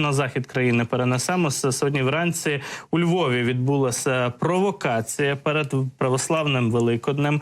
на захід країни перенесемося. Сьогодні вранці у Львові відбулася провокація перед православним Великоднем.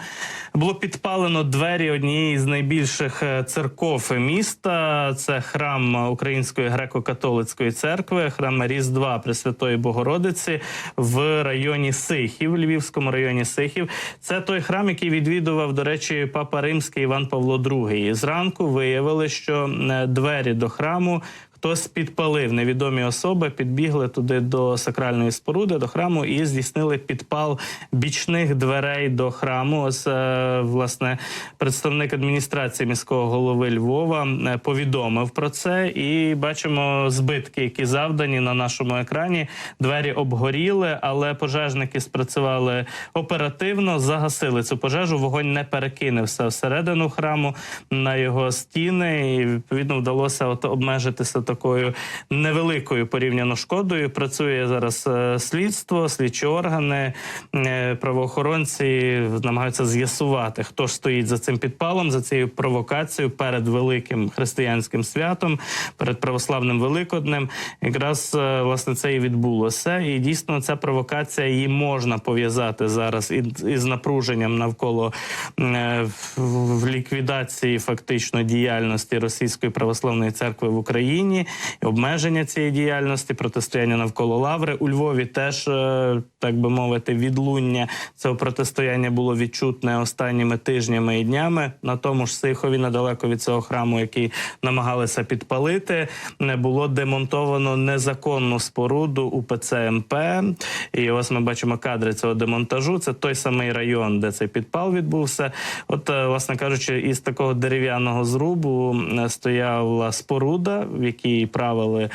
Було підпалено двері однієї з найбільших е, церков міста. Це храм Української греко-католицької церкви, храм Різдва Пресвятої Богородиці в районі Сихів, Львівському районі Сихів. Це той храм, який відвідував, до речі, папа Римський Іван Павло II. І зранку виявили, що е, двері до храму. Хтось підпалив невідомі особи, підбігли туди до сакральної споруди, до храму і здійснили підпал бічних дверей до храму. Ось е, власне представник адміністрації міського голови Львова е, повідомив про це, і бачимо збитки, які завдані на нашому екрані. Двері обгоріли, але пожежники спрацювали оперативно, загасили цю пожежу. Вогонь не перекинувся всередину храму на його стіни, і відповідно вдалося от обмежитися такою невеликою порівняно шкодою. Працює зараз е, слідство, слідчі органи, е, правоохоронці намагаються з'ясувати, хто ж стоїть за цим підпалом, за цією провокацією перед великим християнським святом, перед православним великоднем. Якраз е, власне це і відбулося. І дійсно ця провокація її можна пов'язати зараз із, напруженням навколо в ліквідації фактично діяльності Російської православної церкви в Україні, і обмеження цієї діяльності, протистояння навколо лаври. У Львові теж, е, так би мовити, відлуння цього протистояння було відчутне останніми тижнями і днями. На тому ж Сихові, недалеко від цього храму, який намагалися підпалити, не було демонтовано незаконну споруду УПЦ МП. І ось ми бачимо кадри цього демонтажу. Це той самий район, де цей підпал відбувся. От, е, власне кажучи, із такого дерев'яного зрубу е, стояла споруда, в якій правили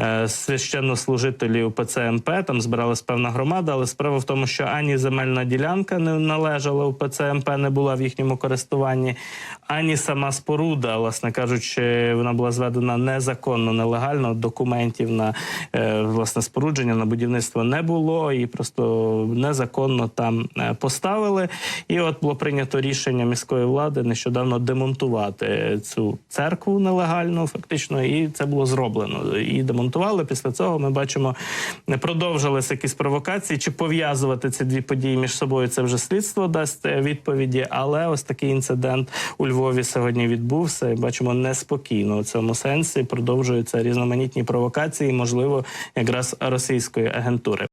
е, священнослужителі УПЦ Там збиралась певна громада, але справа в тому, що ані земельна ділянка не належала УПЦ МП, не була в їхньому користуванні, ані сама споруда, власне кажучи, вона була зведена незаконно, нелегально. Документів на е, власне спорудження на будівництво не було, і просто незаконно там е, поставили. І от було прийнято рішення міської влади нещодавно демонтувати цю церкву нелегально, фактично, і це було зроблено. І демонтували. Після цього ми бачимо, не продовжилися якісь провокації. Чи пов'язувати ці дві події між собою? Це вже слідство дасть е, відповіді. Але ось такий інцидент у Львові сьогодні відбувся. І бачимо неспокійно у цьому сенсі. Продовжуються різноманітні провокації, можливо, якраз російської агентури.